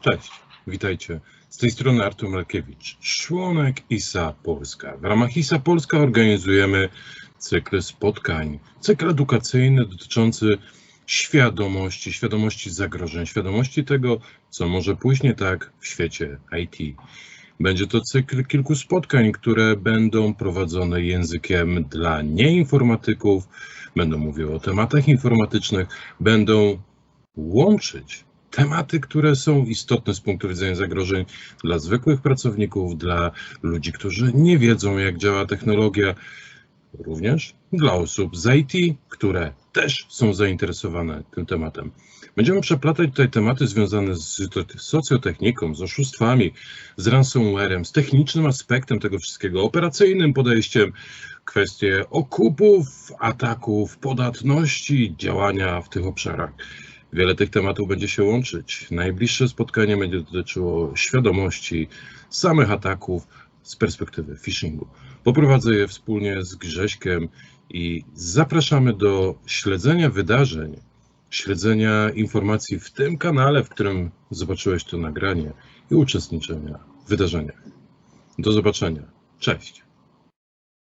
Cześć, witajcie. Z tej strony Artur Malkiewicz, członek ISA Polska. W ramach ISA Polska organizujemy cykl spotkań, cykl edukacyjny dotyczący świadomości, świadomości zagrożeń, świadomości tego, co może pójść nie tak w świecie IT. Będzie to cykl kilku spotkań, które będą prowadzone językiem dla nieinformatyków, będą mówiły o tematach informatycznych, będą łączyć tematy, które są istotne z punktu widzenia zagrożeń dla zwykłych pracowników, dla ludzi, którzy nie wiedzą, jak działa technologia, również dla osób z IT, które też są zainteresowane tym tematem. Będziemy przeplatać tutaj tematy związane z socjotechniką, z oszustwami, z ransomwarem, z technicznym aspektem tego wszystkiego, operacyjnym podejściem, kwestie okupów, ataków, podatności, działania w tych obszarach. Wiele tych tematów będzie się łączyć. Najbliższe spotkanie będzie dotyczyło świadomości samych ataków z perspektywy phishingu. Poprowadzę je wspólnie z Grześkiem i zapraszamy do śledzenia wydarzeń, śledzenia informacji w tym kanale, w którym zobaczyłeś to nagranie i uczestniczenia w wydarzeniach. Do zobaczenia. Cześć.